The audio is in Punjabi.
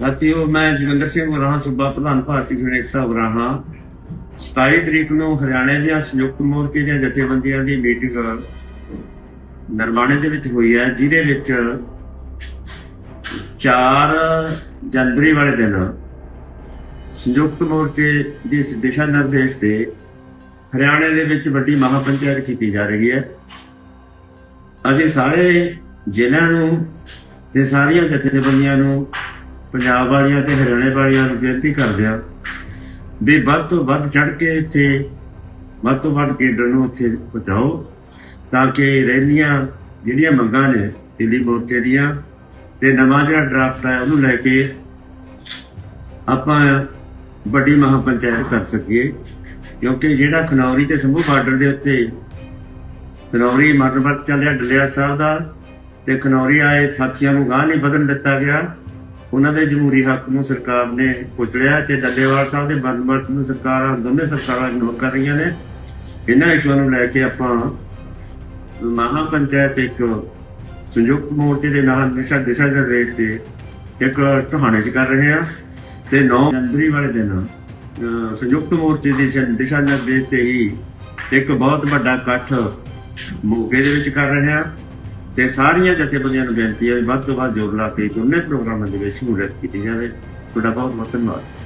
ਸਾਥੀਓ ਮੈਂ ਜਗਿੰਦਰ ਸਿੰਘ ਵਰਾਹਾ, ਸੂਬਾ ਪ੍ਰਧਾਨ ਭਾਰਤੀ ਕਿਸਾਨ ਏਕਤਾ ਵਰਾਹਾ। 27 ਤਰੀਕ ਨੂੰ ਹਰਿਆਣੇ ਦੀਆਂ ਸੰਯੁਕਤ ਮੋਰਚੇ ਦੀਆਂ ਜਥੇਬੰਦੀਆਂ ਦੀ ਮੀਟਿੰਗ ਨਰਵਾਣੇ ਦੇ ਵਿੱਚ ਹੋਈ ਹੈ, ਜਿਹਦੇ ਵਿੱਚ 4 ਜਨਵਰੀ ਵਾਲੇ ਦਿਨ ਸੰਯੁਕਤ ਮੋਰਚੇ ਦੀ ਦਿਸ਼ਾ ਨਿਰਦੇਸ਼ ਤੇ ਹਰਿਆਣੇ ਦੇ ਵਿੱਚ ਵੱਡੀ ਮਹਾਪੰਚਾਇਤ ਕੀਤੀ ਜਾ ਰਹੀ ਹੈ। ਅਸੀਂ ਸਾਰੇ ਜ਼ਿਲ੍ਹਿਆਂ ਨੂੰ ਤੇ ਸਾਰੀਆਂ ਜਥੇਬੰਦੀਆਂ ਨੂੰ ਪੰਜਾਬ ਵਾਲੀਆਂ ਤੇ ਹਰਿਆਣੇ ਵਾਲਿਆਂ ਨੂੰ ਬੇਨਤੀ ਕਰਦੇ ਆ ਵੀ ਵੱਧ ਤੋਂ ਵੱਧ ਚੜ ਕੇ ਇੱਥੇ, ਵੱਧ ਤੋਂ ਵੱਧ ਕੇਂਦਰ ਨੂੰ ਇੱਥੇ ਪਹੁੰਚਾਓ ਤਾਂ ਕਿ ਰਹਿੰਦੀਆਂ ਜਿਹੜੀਆਂ ਮੰਗਾਂ ਨੇ ਦਿੱਲੀ ਮੋਰਚੇ ਦੀਆਂ ਤੇ ਨਵਾਂ ਜਿਹੜਾ ਡਰਾਫਟ ਹੈ ਉਹਨੂੰ ਲੈ ਕੇ ਆਪਾਂ ਵੱਡੀ ਮਹਾਪੰਚਾਇਤ ਕਰ ਸਕੀਏ। ਕਿਉਂਕਿ ਜਿਹੜਾ ਖਨੌਰੀ ਤੇ ਸੰਭੂ ਬਾਰਡਰ ਦੇ ਉੱਤੇ ਖਨੌਰੀ ਮਰਨਵਤ ਚੱਲਿਆ ਡਲਿਆ ਸਾਹਿਬ ਦਾ, ਤੇ ਖਨੌਰੀ ਆਏ ਸਾਥੀਆਂ ਨੂੰ ਗਾਹ ਨਹੀਂ ਵਧਣ ਦਿੱਤਾ ਗਿਆ। ਉਹਨਾਂ ਦੇ ਜਮਹੂਰੀ ਹੱਕ ਨੂੰ ਸਰਕਾਰ ਨੇ ਕੁਚਲਿਆ ਤੇ ਡੱਲੇਵਾਲ ਸਾਹਿਬ ਦੇ ਮਰਨਵਤ ਨੂੰ ਸਰਕਾਰਾਂ ਦੋਨੇ ਸਰਕਾਰਾਂ ਇਗਨੋਰ ਕਰ ਰਹੀਆਂ ਨੇ। ਇਹਨਾਂ ਇਸ਼ੂਆਂ ਨੂੰ ਲੈ ਕੇ ਆਪਾਂ ਮਹਾਪੰਚਾਇਤ ਇੱਕ ਸੰਯੁਕਤ ਮੋਰਚੇ ਦੇ ਨਾਲ ਦਿਸ਼ਾ ਦਿਸ਼ਾ ਦੇ ਰੇਸ ਤੇ ਇੱਕ ਟਹਾਣੇ ਚ ਕਰ ਰਹੇ ਆ ਤੇ 9 ਜਨਵਰੀ ਵਾਲੇ ਦਿਨ ਸੰਯੁਕਤ ਮੋਰਚੇ ਦੀ ਦਿਸ਼ਾ- ਦਿਸ਼ਾ ਨਿਰਦੇਸ਼ ਤੇ ਹੀ ਇੱਕ ਬਹੁਤ ਵੱਡਾ ਇਕੱਠ ਮੋਗੇ ਦੇ ਵਿੱਚ ਕਰ ਰਹੇ ਆ ਤੇ ਸਾਰੀਆਂ ਜਥੇਬੰਦੀਆਂ ਨੂੰ ਬੇਨਤੀ ਹੈ ਵੀ ਵੱਧ ਤੋਂ ਵੱਧ ਜੋਰ ਲਾ ਕੇ ਦੋਨੇ ਪ੍ਰੋਗਰਾਮਾਂ ਦੇ ਵਿੱਚ ਸ਼ਮੂਲੀਅਤ ਕੀਤੀ ਜਾਵੇ। ਤੁਹਾਡਾ ਬਹੁਤ ਬਹੁਤ ਧੰਨਵਾਦ।